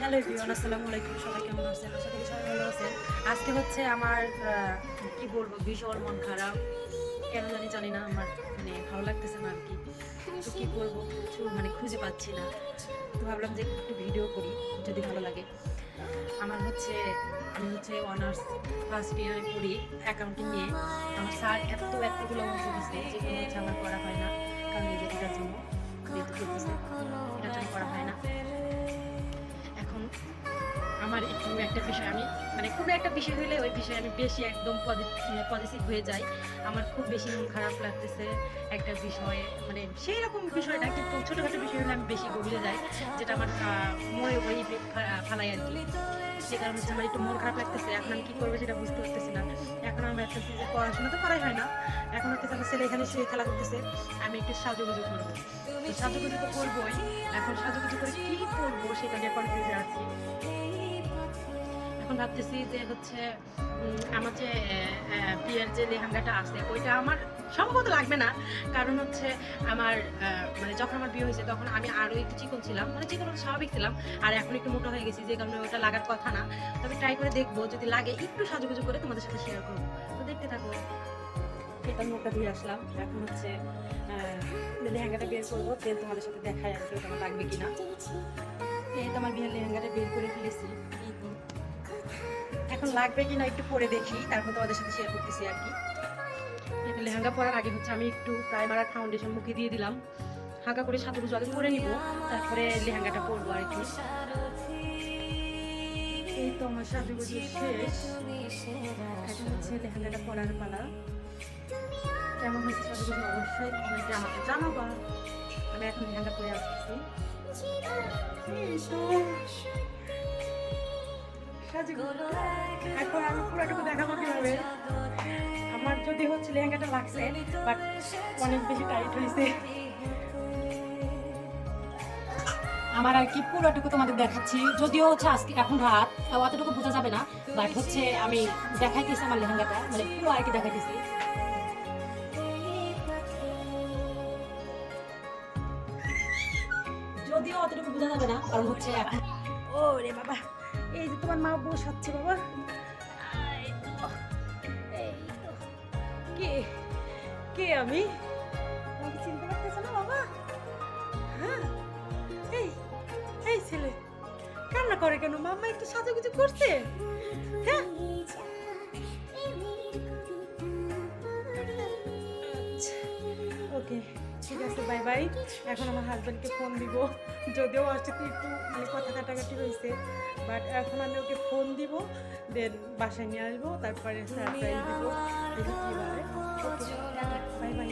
Hello everyone, আসসালামু আলাইকুম। সবাই কেমন আছেন? আশা করি সবাই ভালো আছেন। আজকে হচ্ছে আমার কি বলব, ভীষণ মন খারাপ। কেন জানি জানি না, আমার মানে ভালো লাগতেছে না আর কি। তো কি করব কিছু মানে খুঁজে পাচ্ছি না। তো ভাবলাম যে একটু ভিডিও করি, যদি ভালো লাগে। আমার হচ্ছে, আমি হচ্ছে অনার্স ফার্স্ট ইয়ারে পড়ি অ্যাকাউন্টিং নিয়ে। আমার স্যার এত এতগুলো অঙ্ক দিচ্ছে যেগুলো হচ্ছে আমার করা হয় না। কারণ এই যে এটার জন্য করতেছে জন্য করা হয় না। আমার একটু একটা বিষয়, আমি মানে কোনো একটা বিষয় হলে ওই বিষয়ে আমি বেশি একদম পজিটিভ হয়ে যাই। আমার খুব বেশি মন খারাপ লাগতেছে একটা বিষয়ে। মানে সেই রকম বিষয়টা কিন্তু ছোটোখাটো বিষয় হলে আমি বেশি গভীরে যাই, যেটা আমার মনে ওই ফালাই আর কি। সে কারণে আমার একটু মন খারাপ লাগতেছে। এখন আমি কী করব সেটা বুঝতে পারতেছি না। এখন আমার যে পড়াশোনা তো করাই হয় না। ছেলে এখানে শুয়ে খেলা করতেছে, আমি একটু সাজুগুজু করব। সাজুগুজু তো করবোই। এখন সাজুগুজু করে কী করব সেটা নিয়ে কনফিউজে আছি এখন ভাবতেছি যে হচ্ছে আমার যে বিয়ের যে লেহেঙ্গাটা আছে, ওইটা আমার সম্ভবত লাগবে না। কারণ হচ্ছে আমার মানে যখন আমার বিয়ে হয়েছে তখন আমি আরও একটু চিকন ছিলাম মানে চিকন স্বাভাবিক ছিলাম। আর এখন একটু মোটা হয়ে গেছি, যে কারণে ওটা লাগার কথা না। তবে ট্রাই করে দেখব, যদি লাগে, একটু সাজুগুজু করে তোমাদের সাথে শেয়ার করব। তো দেখতে থাকো। এটা মুখটা দিয়ে আসলাম। এখন হচ্ছে লেহেঙ্গাটা বের করব, তেল তোমাদের সাথে দেখাই আর ওটা আমার লাগবে কিনা। এই তো আমার বিয়ের লেহেঙ্গাটা বের করে ফেলেছি। এখন লাগবে কিনা একটু পরে দেখি, তারপর তোমাদের সাথে শেয়ার করতেছি আর কি। লেহেঙ্গা পরার আগে হচ্ছে আমি একটু প্রাইমার আর ফাউন্ডেশন মুখে দিয়ে দিলাম। হালকা করে কিছু আগে করে নিব, তারপরে লেহেঙ্গাটা পরবো আর কি। এই তো আমার সাজুগুজু শেষ। এখন হচ্ছে লেহেঙ্গাটা পরার পালা। কেমন হচ্ছে সাজুগুজু অবশ্যই কমেন্টে আমাকে জানাবা। আমি এখন লেহেঙ্গা পরে আসছি। এখন আমি পুরোটুকু দেখাবো কীভাবে। আমার যদি হচ্ছে লেহেঙ্গাটা লাগছে বাট অনেক বেশি টাইট হয়েছে। আমার আর কি পুরোটুকু তোমাদের দেখাচ্ছি। যদিও হচ্ছে আজকে এখন রাত অতটুকু বোঝা যাবে না। বাট হচ্ছে আমি দেখাইতেছি আমার লেহেঙ্গাটা মানে পুরো আর কি দেখাইতেছি। যদিও অতটুকু বোঝা যাবে না কারণ হচ্ছে ও রে বাবা এই যে তোমার মা বসাচ্ছে বাবা। কে কে আমি? আমাকে চিনতে পারতেছো না বাবা? হ্যাঁ এই এই ছেলে। কান্না করে কেন? মাম্মা একটু সাজুগুজু করছে? হ্যাঁ। ওকে। ঠিক আছে বাই বাই এখন আমার হাজব্যান্ডকে ফোন দিব। যদিও আসতে একটু মানে কথা কাটাকাটি হয়েছে বাট এখন আমি ওকে ফোন দিব দেন বাসায় নিয়ে আসব তারপরে সারপ্রাইজ দেখি কী বাই বাই